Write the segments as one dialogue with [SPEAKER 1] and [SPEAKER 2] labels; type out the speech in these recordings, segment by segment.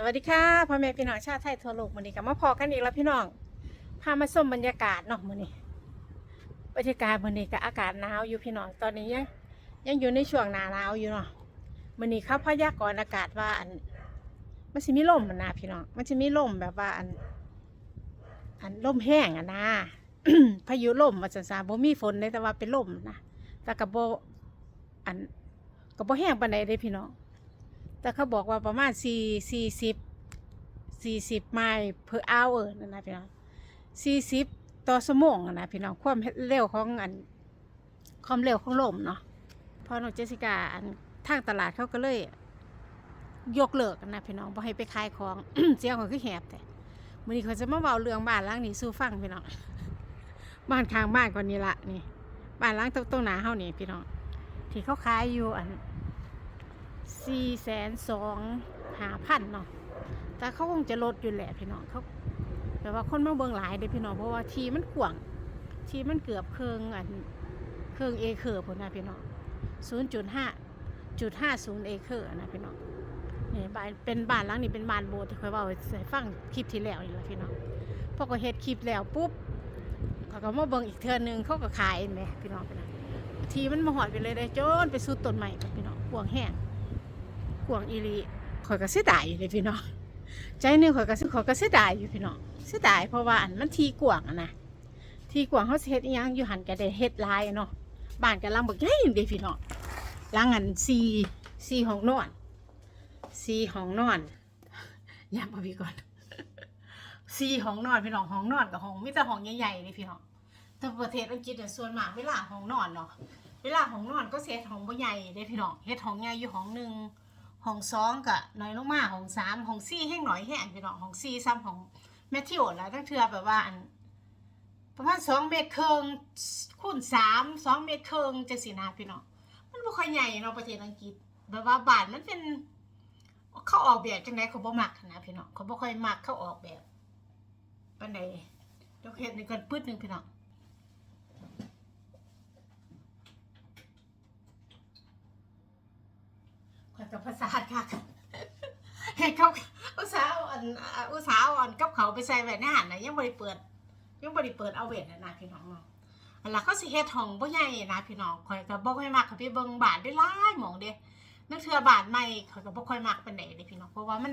[SPEAKER 1] สวัสดีค่ะพ่อแม่พี่น้องชาติไทยทั่วโลกมื้อนี้ก็มาพอกันอีกแล้วพี่น้องพามาชมบรรยากาศเนาะมื้อนี้บรรยากาศมื้อนี้ก็อากาศหนาวอยู่พี่น้องตอนนี้ยังยังอยู่ในช่วงหนาหนาวอยู่เนาะมื้อนี้เขาพยากรณ์อากาศว่าอันมันสิมีลมนะพี่น้องมันจะมีลมแบบว่าอัน อันลมแห้งอะนะพายุลมมาสันสาบ่มีฝนเลยแต่ว่าเป็นลมนะแต่ก็บ่อันก็บ่แห้งปานใดเด้พี่น้อง แต่เขาบอกว่าประมาณสี่สี่สิบสี่สิบไมล์เพอ hour นั่นนะพี่น้องสี่สิบต่อชั่วโมงอะนะพี่น้องความเร็วของอันความเร็วของลมเนาะพอน้องเจสสิกาอันทางตลาดเขาก็เลย ยกเลิกนะพี่น้องบ่ให้ไปขายของเสียงเขาคือแหบแต่มื้อนี้เขาจะมาเว้าเรื่องบ้านหล้างนี้สู่ฟังพี่น้องบ้านข้างบ้านก่อนนี้ละนี่บ้านหล้างตรงตรงหนาเฮานี่พี่น้องที่เขาขายอยู่อัน สี่แสนสองหาพันเนาะแต่เขาคงจะลดอยู่แหละพี่น้องเขาแต่ว่าคนมาเบิงหลายเด้พี่น้องเพราะว่าทีมันกว้างทีมันเกือบเครื่องอันเครื่องเอเคอร์พุ่นะพี่น้องศูนย์จุดห้าจุดห้าศูนย์เอเคอร์นะพี่น้องนี่บ้านเป็นบ้านหลังนี้เป็นบ้านโบสถ์ที่เคยว่าใส่ฟังคลิปที่แล้วนี่แหละพี่น้องพอก็เฮ็ดคลิปแล้วปุ๊บเขาก็มาเบิ่งอีกเทือนึงเขาก็ขายแหมพี่น้องพี่น้องทีมันมาหอดไปเลยได้จนไปสุดต้นใหม่พี่น้องกวางแห้ง กวงอีลีข่อยก็เสียดายอยู่เลยพี่น้องใจหนึงข่อยก็สิข่อยก็เสียดายอยู่พี่น้องเสียดายเพราะว่าอันมันทีกวงอะนะทีกวงเขาเฮ็ดอีหยังอยู่หันก็ได้เฮ็ดลายเนาะบ้านก็ลังบักใหญ่เด้พี่น้องลังอันสี่สี่ห้องนอนสี่ห้องนอนย้ำมาพี่ก่อนสี่ห้องนอนพี่น้องห้องนอนกับห้องมีแต่ห้องใหญ่ๆเลยพี่น้องแต่ประเทศอังกฤษเนี่ยส่วนมากเวลาห้องนอนเนาะเวลาของนอนก็เซตของบ่ใหญ่เด้พี่น้องเฮ็ดของใหญ่อยู่ของหนึ่ง ของสองก็น้อยลงมาของสามของสี่แห้งหน่อยแห้งพี่น้องของสี่ซ้ำของแมทธิวแล้วทั้งเทือแบบว่าอันประมาณสองเมตรครึ่งคูณสามสองเมตรครึ่งจะสินะพี่น้องมันบ่ค่อยใหญ่เนาะประเทศอังกฤษแบบว่าบ้านมันเป็น เขาออกแบบจังไดเขาบ่มักนะพี่น้องเขาบ่ค่อยมักเขาออกแบบปานใดเดี๋ยวเฮ็ดนี่กันปึ๊ดหนึ่งพี่น้อง ข่อยกับภาษาค่ะให้เขาอุตสาห์อาอันอ่าอุตสาห์อาอันกับเขาไปใส่แหวนในหันนะยังบริเปิด ยังบริเปิดเอาเวทนะนะพี่น้องเนาะอันละเขาสิเฮ็ดห้องบ่ใหญ่นะพี่น้องข่อยก็บ่ค่อยมักค่ะพี่เบิ่งบาทได้หลายหมองเด้นักเทือบาทใหม่ข่อยก็บ่ค่อยมักปานใดเด้พี่น้องเพราะว่ามัน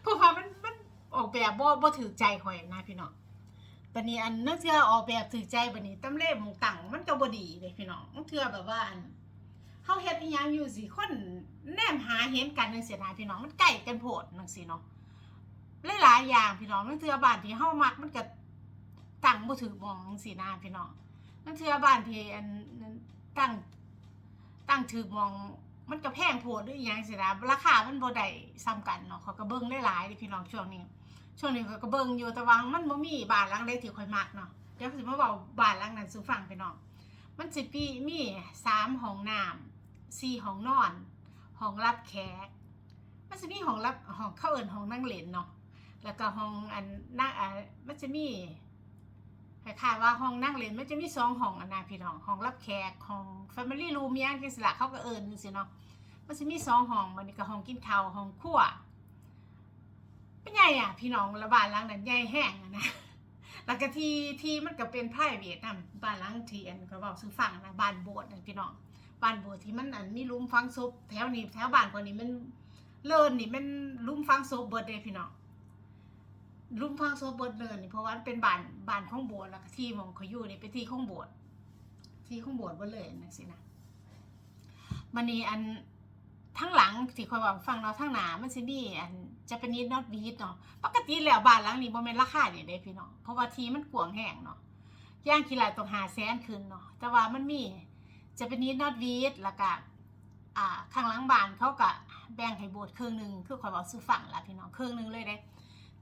[SPEAKER 1] เพราะว่ามันมันออกแบบบ่บ่ถูกใจข่อยนะพี่น้อง บัดนี้อันนักเทื่อออกแบบถูกใจบัดนี้ตำเล่มองตั้งมันก็บ่ดีเด้พี่น้องนักเทื่อแบบว่าอันเฮาเฮ็ดอีหยังอยู่สิคนแนมหาเห็นกันจังซี่นะพี่น้องมันใกล้กันโพดจังซี่เนาะหลายๆอย่างพี่น้องนั่นเทื่อบ้านที่เฮามักมันก็ตั้งบ่ถูกหมองจังซี่นะพี่น้องนั่นเทื่อบ้านที่อันตั้งตั้งถูกหมองมันก็แพงโพดหรืออีหยังสินะราคามันบ่ได้ซ้ำกันเนาะเขาก็เบิ่งหลายๆเด้พี่น้องช่วงนี้ ช่วงนี้ก็เบิ่งอยู่แต่ว่ามันบ่มีบ้านหลังใดที่ค่อยมักเนาะเดี๋ยวสิมาเว้าบ้านหลังนั้นสู่ฟังพี่น้องมันสิปีมีสามห้องน้ำสี่ห้องนอนห้องรับแขกมันจะมีห้องรับห้องเข้าเอินห้องนั่งเล่นเนาะแล้วก็ห้องอันนั่งอ่ามันจะมีคล้ายๆว่าห้องนั่งเล่นมันจะมีสองห้องอันนะพี่น้องห้องรับแขกห้อง Family Room ย่างจังสิละเขาก็เอิญจังสิเนาะมันจะมีสองห้องมันนี่ก็ห้องกินข้าวห้องครัว เป็นใหญ่อะพี่น้องระบานหลังนั้นใหญ่แห้งอะนะแล้วก็ที่ที่มันก็เป็นไพรเวทนะบ้านหลังที่อันก็บอกซื้อฟังนะบ้านโบสถ์นะพี่น้องบ้านโบสถ์ที่มันอันมีหลุมฝังศพแถวนี้แถวบ้านกว่านี้มันเลินนี่มันลุมฝังศพเบิดเลยพี่น้องลุมฝังศพเบิดเลินนี่เพราะว่ามันเป็นบ้านบ้านของโบสถ์แล้วก็ที่มองเขาอยู่นี่เป็นที่ของโบสถ์ที่ของโบสถ์เบิดเลยนั่นสินะมันนี่อันทั้งหลังที่คอยบอกฟังเนาทั้งหนามันสิมีอัน จะเป็นนิดนอตบีทเนาะปกติแล้วบ้านหลังนี้บ่แม่นราคาเนี่ยเด้พี่น้องเพราะว่าทีมันกวางแห้งเนาะย่างกี่หลายต้องหาแสนขึ้นเนาะแต่ว่ามันมีจะเป็นนิดนอตวีดแล้วก็อ่าข้างหลังบ้านเขาก็แบ่งให้โบสถ์ครึ่งหนึงคือขอยบอกซื้อฝั่งละพี่น้องครึ่งหนึงเลยเด้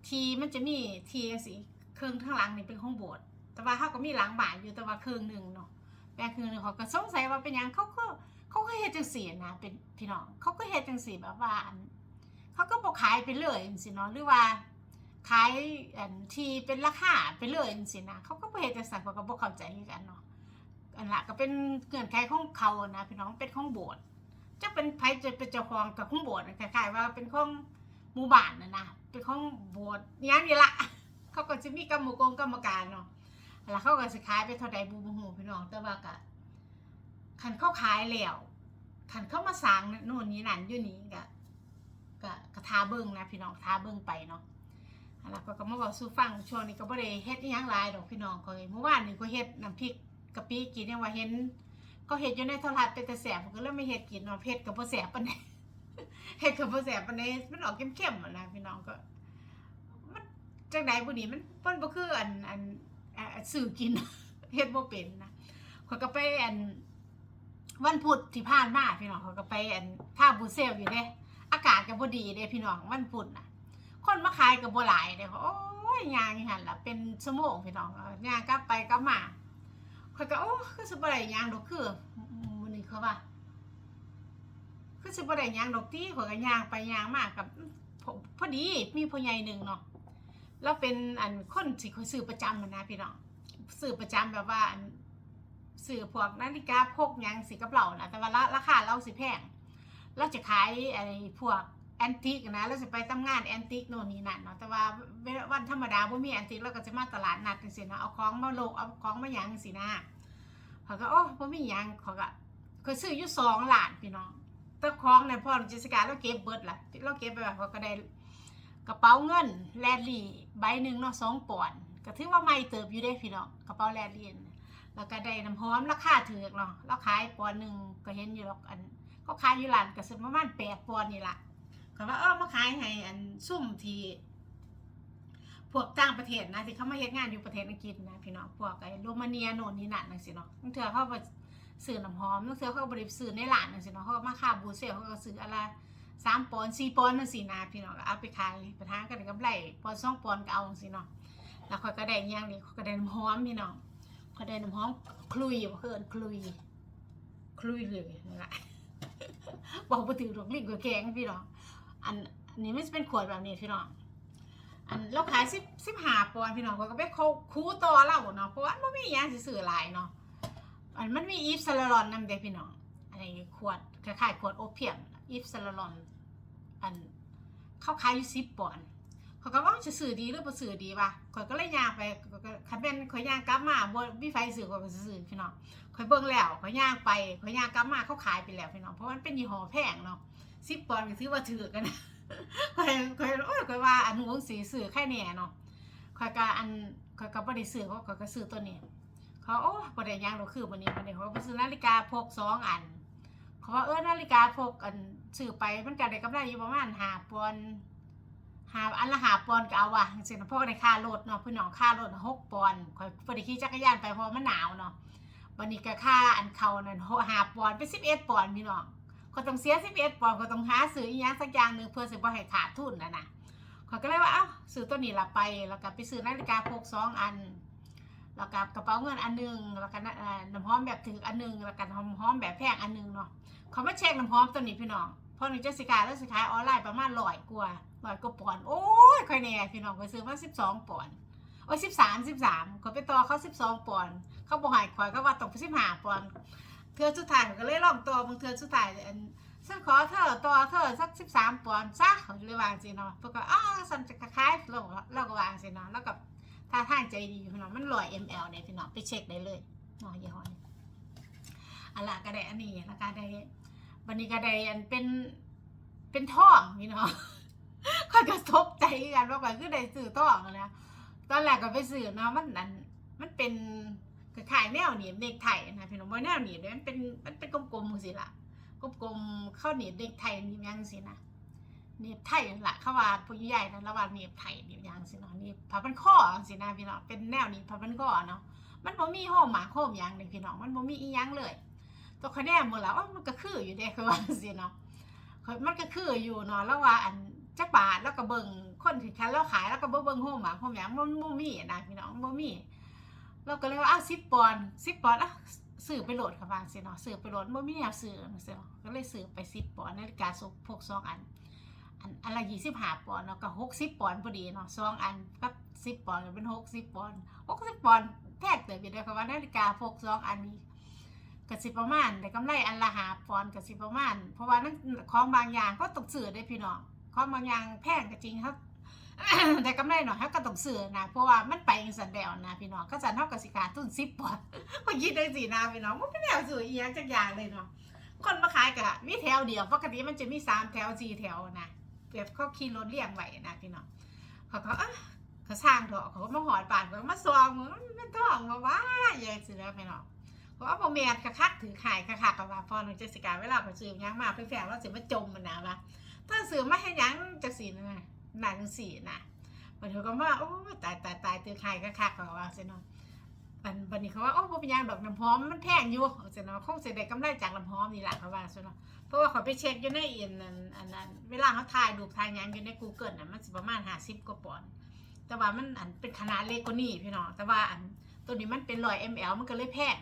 [SPEAKER 1] ทีมันจะมีทีจังซี่ครึ่งข้างหลังนี่เป็นของโบสถ์แต่ว่าเขาก็มีหลังบ้านอยู่แต่ว่าครึ่งหนึงเนาะแบ่งครึ่งหนึงเขาก็สงสัยว่าเป็นยังเขาก็เขาก็เฮ็ดจังซี่นะเป็นพี่น้องเขาก็เฮ็ดจังซี่แบบว่า เขาก็บอกขายไปเลยจังซี่เนาะหรือว่าขายทีเป็นราคาไปเลยจังซี่นะเขาก็บ่เฮ็ดจังซั่นเขาก็บ่เข้าใจคือกันเนาะอันละก็เป็นเงื่อนไขของเขานะพี่น้องเป็นของโบสถ์จะเป็นไผจะเป็นเจ้าของกับของโบสถ์คล้ายๆว่าเป็นของหมู่บ้านนะนะเป็นของโบสถ์อยังนี่ละเขาก็จะมีกรรมกรกรรมการเนาะแล้วเขาก็สิขายไปเท่าใดบูบูฮูพี่น้องแต่ว่าก็คันเขาขายแล้วคันเขามาสร้างโน่นนี่นั่นอยู่นี่ก็ ก็ก็ทาเบิ่งนะพี่น้องทาเบิ่งไปเนาะแล้วก็กมาบอกสู่ฟังช่วงนี้ก็บ่ได้เฮ็ดอีหยังหลายดอกพี่น้องก็เมื่อวานนี้ก็เฮ็ดน้ำพริกกะปิกินยังว่าเห็น ก็เฮ็ดอยู่ในโทรทัศน์เป็นแต่แสบผมก็เลยไม่เฮ็ดกินเนาะเฮ็ดก็บ่แสบปานใดเฮ็ดก็บ่แสบปานใดมันออกเข้มๆนะพี่น้องก็มันจังไดบ่นี่มันเพิ่นบ่คืออันอันอ่าซื้อกินเฮ็ดบ่เป็นนะข้อยก็ไปอันวันพุธที่ผ่านมาพี่น้องเขาก็ไปอันท่าบูเซลอยู่เด้ อากาศก็บ่ดีเด้พี่น้องวันพุธน่ะ คนมาขายก็บ่หลายเด้โอ้ยยางอยู่หั่นล่ะเป็นชั่วโมงพี่น้องย่างกลับไปกลับมาข้อยก็โอ้คือสิบ่ได้ยางดอกคือมื้อนี้เขาว่าคือสิบ่ได้ยางดอกติข้อยก็ยางไปยางมากับพอดีมีพ่อใหญ่หนึงเนาะแล้วเป็นอันคนที่เขาซื้อประจำนะพี่น้องซื้อประจำแบบว่าอันสื่อพวกนาฬิกาพกยังสีกับเรานะแต่ว่าราคาเราสิแพง เราจะขายไอ้พวกแอนติกนะเราจะไปทำงานแอนติกโน่นนี่นั่นเนาะแต่ว่าวันธรรมดาบ่มีแอนติกเราก็จะมาตลาดนัดจังซี่เนาะเอาของมาโลกเอาของมาหยังจังซี่นะเขาก็โอ้บ่มีหยังเขาก็เขาซื้ออยู่สองล้านพี่น้องแต่ของเนี่ยพ่อจิตรกาเราเก็บเบิดล่ะเราเก็บไปแบบเขาก็ได้กระเป๋าเงินแลดลี่ใบหนึ่งเนาะสองปอนด์ก็ถือว่าไม่เติบอยู่ได้พี่น้องกระเป๋าแลดลี่แล้วก็ได้น้ำหอมราคาถูกเนาะเราขายปอนด์หนึ่งก็เห็นอยู่หรอกอัน เขาขายอยู่ร้านก็สิประมาณแปดปอนนี่ละเขาว่าเออมาขายให้อันซุ่มทีพวกต่างประเทศนะที่เขามาเฮ็ดงานอยู่ประเทศอังกฤษนะพี่น้องพวกไอ้โรมาเนียโน่นนี่นั่นนั่นสิเนาะบางเทื่อเขาไปซื้อน้ำหอมบางเทื่อเขาก็บริซื้อในร้านนั่นสิเนาะเขาก็มาค่าบูเซลเขาก็ซื้ออะไรสามปอนด์สี่ปอนด์นั่นสินะพี่น้องก็เอาไปขายไปทางกันกับไรปอนสองปอนก็เอาจังสิเนาะแล้วเขาก็ได้ย่างนี้เขาก็ได้น้ำหอมพี่น้องเขาได้น้ำหอมคลุยเพิ่นคลุยคลุยเลยนั่นแหละ บอกไปถือดอกลิ้นก็แกงพี่น้อง อันอันนี้มันจะเป็นขวดแบบนี้พี่น้อง อันเราขายสิบสิบห้าปอนด์พี่น้องก็ไปเขาคูต่อเราเนาะเพราะว่ามันไม่มียางสื่อหลายเนาะ อันมันมีอีฟซาลารอนนำเด้พี่น้อง อันนี้ขวดคล้ายๆขวดโอเพียมอีฟซาลารอน อันเข้าขายอยู่สิบปอนด์ เขาก็ว่าจะสื่อดีหรือบ่สื่อดีวะข่อยก็เลยย่างไปคันแม่นข่อยย่างกลับมาบ่มีไฟสื่อข่อยก็สิสื่อพี่น้องข่อยเบิ่งแล้วข่อยย่างไปข่อยย่างกลับมาเขาขายไปแล้วพี่น้องเพราะมันเป็นยี่ห้อแพงเนาะ10ปอนด์ก็ถือว่าถือกันนะข่อยข่อยโอ้ยข่อยว่าอันหวงสีสื่อแค่แน่เนาะข่อยก็อันข่อยก็บ่ได้ซื้อเพราะข่อยก็ซื้อตัวนี้เขาโอ้บ่ได้ย่างดอกคือวันนี้วันนี้เขาไปซื้อนาฬิกาพกสองอันเขาว่าเออนาฬิกาพกอันซื้อไปมันก็ได้กำไรอยู่ประมาณ5ปอนด์ หาอันละหาปอนก็เอาว่ะจังซี่นะเพราะว่าในค่ารถเนาะพี่น้องค่ารถหกปอนด์ข่อยบ่ได้ขี่จักรยานไปเพราะมันหนาวเนาะวันนี้ก็ค่าอันเขานั่นหาปอนด์เป็น11ปอนพี่น้องก็ต้องเสีย11ปอนด์ก็ต้องหาซื้ออีหยังสักอย่างหนึ่งเพื่อสิบ่ให้ขาดทุนนะนะขอยก็เลยว่าเอ้าซื้อตัวนี้ละไปแล้วก็ไปซื้อนาฬิกาพกสองอันแล้วก็กระเป๋าเงินอันหนึงแล้วก็น้ำน้ำหอมแบบถืออันหนึงแล้วก็น้ำหอมแบบแพงอันหนึงเนาะเขามาเช็คน้ำหอมตัวนี้พี่น้องพราะนี่จะสิขาแล้วสิขายออนไลน์ประมาณ100กว่า ร้อยกว่าปอนด์โอ้ยค่อยแน่พี่น้องไปซื้อมาสิบสองปอนด์โอ้ยสิบสามสิบสามเขาไปต่อเขาสิบสองปอนด์เขาบอกหายคอยเขาว่าตกไปสิบห้าปอนด์เทือสุดท้ายก็เลยลองตัวบางเทือสุดท้ายอันฉันขอเธอต่อเธอสักสิบสามปอนด์ซะเขาเลยวางสิเนาะพราก็อ้าวสันจะคล้ายเราเราก็วางสิเนาะแล้วก็ถ้าท่างใจดีพี่น้องมันลอย ml เนี่ยพี่น้องไปเช็คได้เลยเนาะยี่ห้อนี้อันละก็ได้อันนี้แล้วก็ได้วันนี้ก็ได้อันเป็นเป็นท่องพี่น้อง ข้อยก็ตกใจกันว่าข้อยคือได้ซื้อทองอะนะตอนแรกก็ไปซื้อเนาะมันนั่นมันเป็นขายแนวหนีบเด็กไทยนะพี่น้องบ่แนวหนีบเด้มันเป็นมันเป็นกลมๆจังซี่ล่ะกลมๆเข้าหนีบเด็กไทยหนีบยังจังซี่นะหนีบไทยล่ะเขาว่าผู้ใหญ่นั่นละว่าหนีบไทยหนีบยังจังซี่เนาะหนีบผ้าพันคอจังซี่นะพี่น้องเป็นแนวหนีบผ้าพันคอเนาะมันบ่มีโฮมหมาโฮมยังเลยพี่น้องมันบ่มีอีหยังเลยตัวคะแนนหมดแล้วว่ามันก็คืออยู่เด้คือว่าจังซี่เนาะมันก็คืออยู่เนาะแล้วว่าอัน จักบาทแล้วก็เบิ่งคนที่คันเราขายแล้วก็บ่เบิ่งโฮมหมาโฮมหยังมันบ่มีนะพี่น้องบ่มีเราก็เลยว่าอ้าว10ปอนด์10ปอนอะซื้อไปโหลดค่ะว่าสิเนาะซื้อไปโหลดบ่มีแนวซื้อจังซี่เนาะก็เลยซื้อไป10ปอนนาฬิกาสุกพกสองอันอันอันละ25ปอนเนาะก็60ปอนพอดีเนาะสองอันกับ10ปอนก็เป็น60ปอนด์60ปอนแทกเติบอยู่เด้อค่ะว่านาฬิกาพกสองอันนี้กสิประมาณได้กำไรอันละหาปอนกสิประมาณ เพราะว่านั่นของบางอย่างก็ตกซื้อได้พี่น้อง ของบางอย่างแพงก็จริงครับแต่กำไรหน่อยเขาก็ต้องซื้อนะ เพราะว่ามันไปจังสันแดวนะพี่น้องก็สันเท่ากับสิขาดทุนสิบปอนด์ก็คิดได้สินะพี่น้องมันเป็นแนวซื้ออียงจักอย่างเลยเนาะคนมาขายกะมีแถวเดียวปกติมันจะมีสามแถวสี่แถวนะแบบเขาขี่รถเลี่ยงไว้นะพี่น้องเขาก็เขาสร้างเถอะเขาก็มาหอดปานเขาก็มาซองมันเป็นท่องมาว่าอย่างสิแล้วพี่น้องเพราะว่าโมเมนกระคักถือขายกระคักกับว่าพอหนูเจสิกาเวลาไปซื้อยังมาเพื่อนๆเราสิมาจมมันนะว่า ถ้าซื้อมาให้ยังจะสีนะหนาจังสีนะมันเขาก็ว่าโอ้ตายตายตายถือขายกระคักกับว่าสิเนาะอันบันนี้เขาว่าโอ้บ่เป็นยังดอกน้ำหอมมันแพงอยู่สิเนาะคงสิได้กำไรจากน้ำหอมนี่แหละเขาว่าสิเนาะเพราะว่าเขาไปเช็คอยู่ในอินนั่นอันนั้นเวลาเขาถ่ายรูปถ่ายยังอยู่ใน Google น่ะมันสิประมาณ50กว่าปอนด์แต่ว่ามันอันเป็นขนาดเล็กกว่านี้พี่น้องแต่ว่าอันตัวนี้มันเป็น100 ml มันก็เลยแพง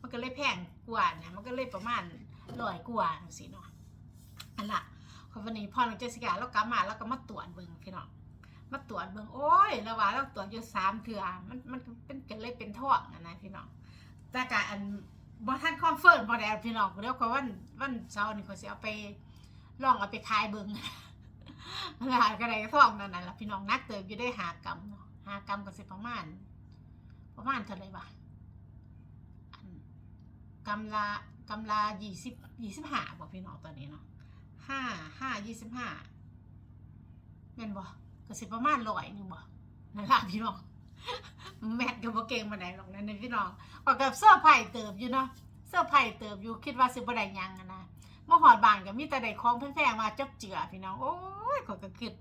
[SPEAKER 1] มันก็เลยแพงกว่านะมันก็เลยประมาณร้อยกว่าสิเนาะอันละ คอวันนี้พ่อน้องเจสิกาเรากลับมาแล้วก็มาตรวจเบิ่งพี่น้องมาตรวจเบิ่งโอ้ยแล้วว่าเราตรวจอยู่สามเทื่อมันมันเป็นก็เลยเป็นท้องอะนะพี่น้องแต่กะอันบ่ทันคอนเฟิร์มบ่ได้พี่น้องเดี๋ยวก็วันวันเสาร์นี่ก็สิเอาไปลองเอาไปขายเบิ่งแล้วก็ได้ท้องนั่นน่ะล่ะพี่น้องนักเติบอยู่ได้หากรัมหากรัมก็สิประมาณ ประมาณเท่าไหร่วะกำลากำลายี่สิบยี่สิบห้าบอกพี่น้องตอนนี้เนาะ ห้าห้ายี่สิบห้าแม่นบ่ก็สิประมาณร้อยหนึงบ่นั่นล่ะพี่น้องแมทก็บ่เก่งมาไหนใดหรอกนั่นนะพี่น้องก็กับเสื้อไผ่เติบอยู่เนาะเสื้อไผ่เติบอยู่คิดว่าสิบ่ได้ยังอะนะเมื่อหอดบ้านก็มีแต่ได้ของแพงๆมาจับเจือพี่น้องโอ้ยข้อยก็คิด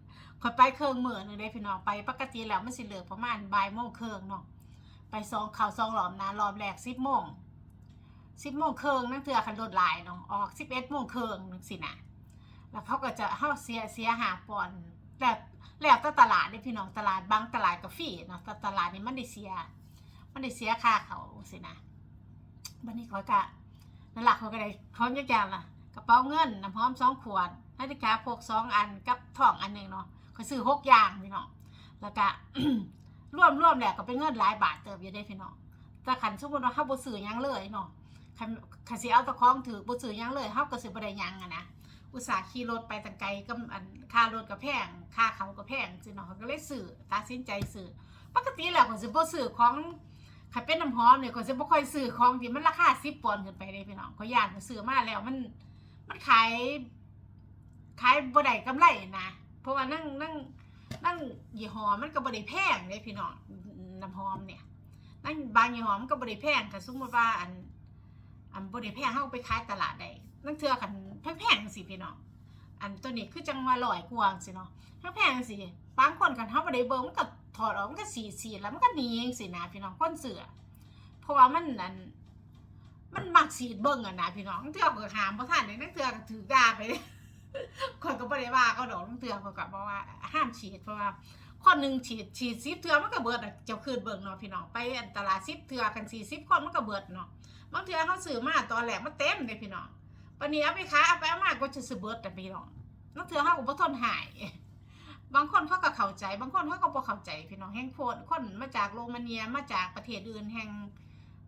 [SPEAKER 1] ข้อยไปเครื่องมือนึงเด้พี่น้องไปปกติแล้วมันสิเหลือประมาณบ่ายโมงครึ่งเนาะไปสองข่าวสองรอบนะรอบแรกสิบโมงสิบโมงครึ่งนั่นเถื่อคันรถหลายเนาะออกสิบเอ็ดโมงครึ่งนึงสินะ แล้วเขาก็จะเข้าเสียเสียหาปอนแล้วแล้วตลาดนี่พี่น้องตลาดบางตลาดกาแฟเนาะแต่ตลาดนี่มันได้เสีย มันได้เสียค่าเขาสินะบันนี้เขาก็นั่นหลักเขาก็ได้พร้อมยกอย่าล่ะกระเป๋าเงินน้ำหอมสองขวดนาฬิกาพกสองอันกับทองอันหนึ่งเนาะเขาซื้อหกอย่างพี่น้องแล้วก็ร่วมร่วมๆแล้วก็เป็นเงินหลายบาทเติบอยู่ได้พี่น้องแต่ขันสมมติว่าเฮาบ่ซื้อยังเลยเนาะคันคันสิเอาตะของถือบ่ซื้อยังเลยเฮาก็สิบ่ได้หยังอะนะ อุตสาห์ขี่รถไปตังไกลก็อันค่ารถก็แพงค่าเขาก็แพงสิเนาะก็เลยซื้อตัดสินใจซื้อปกติแล้วก็สิบ่ซื้อของคันเป็นน้ำหอมเนี่ยก็สิบ่ค่อยซื้อของที่มันราคา10ปอนด์ขึ้นไปเลยพี่น้องก็ย่านก็ซื้อมาแล้วมันมันขายขายบ่ได้กำไรนะเพราะว่านั่งนั่งนั่งยี่ห้อมันก็บริแพงเลยพี่น้องน้ำหอมเนี่ยนั่งบางยี่ห้อมันก็บริแพงค่ะสมมติว่าอันอันบริแพงเขาเอาไปขายตลาดได้ นั่งเทือกันแพงๆสิพี่น้องอันตัวนี้คือจังว่าลอยกวางสิเนาะแพงๆสิบางคนกันเขาบริเบิงมันก็ถอดออกมันก็สีสีแล้วมันก็หนีเองสินะพี่น้องก้นเสือเพราะว่ามันอันมันมักสีดเบิ้งอะนะพี่น้องเทือก็หามเพราะท่านเนี่ยนั่งเทือกถือกาไปคนก็บ่ได้ว่าเขาดอกเตือนเขาก็บอกว่าห้ามฉีดเพราะว่าคนหนึ่งฉีดฉีดซิบเทือมันก็เบิดอะเจ้าคืนเบิ่งเนาะพี่น้องไปอันตลาดซิบเทือกันสี่สิบคนมันก็เบิดเนาะบางเทือเขาซื้อมาตอนแรกมันเต็มเลยพี่น้อง ปนี้เอาไปขายเอาไปเอามาก็จะซื้อเบิดแต่พี่น้องบางเทือเขาก็บ่ทนหาย บางคนเขาก็เข้าใจ บางคนเขาก็บ่เข้าใจพี่น้องแห่งโพดคนมาจากโรมาเนียมาจากประเทศอื่นแห่ง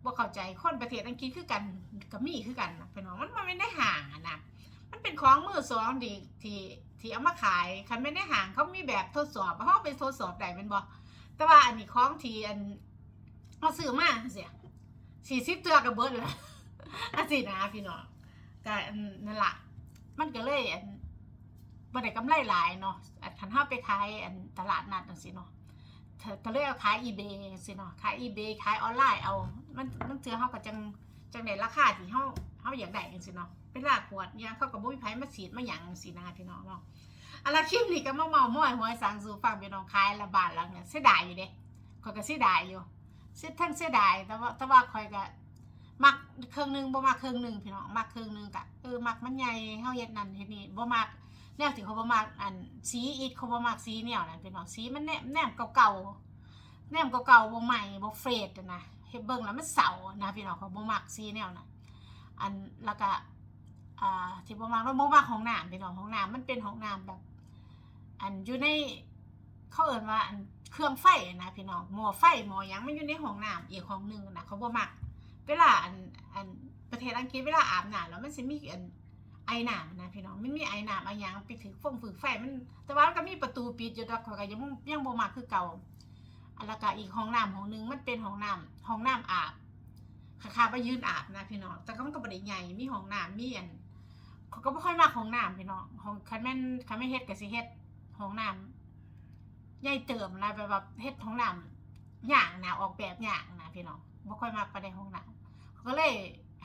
[SPEAKER 1] บ่เข้าใจคนประเทศอังกฤษคือกันก็มีคือกันพี่น้องมันมันไม่ได้ห่างนะมันเป็นของมือสองดีที่ที่เอามาขายคันไม่ได้ห่างเขามีแบบทดสอบเขาเอาไปทดสอบได้เป็นบ่แต่ว่าอันนี้ของที่อันเอาซื้อมาเสียสี่สิบตัวกับเบิร์ดเลยอันสินะพี่น้อง ก็อันนั่นละมันก็เลยอันบ่ได้กำไรหลายเนาะอันคันเฮาไปขายอันตลาดนัดจังซี่เนาะเธอก็เลยเอาขาย eBay สิเนาะขาย eBay ขายออนไลน์เอา มันมันเจอเฮาก็จังจังได้ราคาที่เฮาเฮาอยากได้จังซี่เนาะเป็นลากขวดเนี่ยเขากับบุ้ยไผมาฉีดมาหยังสีนาพี่น้องเนาะอะไรคลิปนี้ก็มาเมาม้อยหวยสังสู่ฟังพี่น้องคายละบาทหลังเนี่ยเสียดายอยู่เด้คอยก็เสียดายอยู่เสียทั้งเสียดายแต่ว่าแต่ว่าคอยก็ มักเครื่องหนึงบ่มักเครื่องหนึงพี่น้องมักเครื่องหนึงกะเออมักมันใหญ่เฮาเฮ็ดนั่นเฮ็ดนี่บ่มักแนวที่เขาบ่มักอันสีอีกเขาบ่มักสีแนวนั้นพี่น้องสีมันแนมแนมเก่าๆแนมเก่าๆบ่ใหม่บ่เฟรชนะเฮ็ดเบิ่งแล้วมันเศร้านะพี่น้องเขาบ่มักสีแนวนั้นอันแล้วก็อ่าที่ประมาณว่าบ่มักห้องน้ำพี่น้องห้องน้ำมันเป็นห้องน้ำแบบ อันอยู่ในเขาเอ่นว่าอันเครื่องไฟนะพี่น้องหม้อไฟหม้อหยังมันอยู่ในห้องน้ำอีกห้องหนึงนะเขาบ่มัก เวลาอันอันประเทศอังกฤษเวลาอาบน้ำแล้วมันสิมีอันไอหน้ำนะพี่น้องมันมีไอหน้ำไอยังไปถึงฟงฝึกไฟมันแต่ว่ามันก็มีประตูปิดอยู่ดอกขอยก็ยังยังบ่มักคือเก่าอันล้วก็อีกห้องน้ำห้องหนึงมันเป็นห้องน้ำห้องน้ำอาบคาคาไปยืนอาบนะพี่น้องแต่ก็มันก็บ่ได้ใหญ่มีห้องน้ำมีอันเขาก็บ่ค่อยมักห้องน้ำพี่น้องห้องคันแม่นคันแม่เฮ็ดก็สิเฮ็ดห้องน้ำใหญ่เติมนะแบบเฮ็ดห้องน้ำอย่างนะออกแบบอย่างนะพี่น้องบ่ค่อยมักไปในห้องน้ำเขา ก็เลย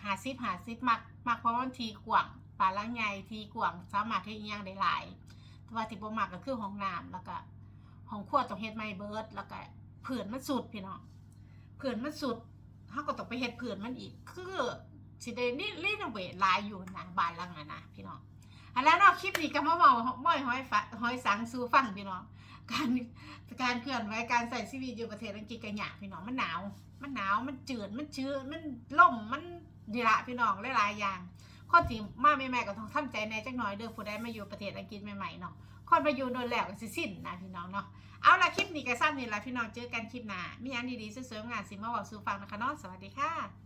[SPEAKER 1] หาซิปหาซิปมักมักเพราะว่ามันทีกว้างปลาล่างใหญ่ทีกว้างสามารถเฮ็ดอีหยังได้หลายแต่ว่าที่บ่มักก็คือห้องน้ำแล้วก็ห้องครัวต้องเฮ็ดใหม่เบิดแล้วก็เผื่อนมันสุดพี่น้องเผื่อนมันสุดเฮาก็ต้องไปเฮ็ดเผื่อนมันอีก คือสิได้นี่รีโนเวทหลายอยู่นะบ้านหลังนั้นนะพี่น้องอันแล้วเนอกคลิปนี้ก็มาเว้าม้อยห้อยฟะห้อยสังสู่ฟังพี่น้องการการเคลื่อนไหวการใส่ชีวิตอยู่ประเทศอังกฤษก็ยากพี่น้องมันหนาว มันหนาวมันจืดมันชื้นมันล่มมันดีละพี่น้องหลายๆอย่างข้อที่มาใหม่ๆก็ต้องทำใจในจักหน่อยเด้อผู้ใดมาอยู่ประเทศอังกฤษใหม่ๆเนาะคนมาอยู่โดนแล้วก็สิสิ้นนะพี่น้องเนาะเอาละคลิปนี้ก็สั้นนี่ละพี่น้องเจอกันคลิปหน้ามีอันดีๆสวยๆงานสิมาบอกสู่ฟังนะคะเนาะสวัสดีค่ะ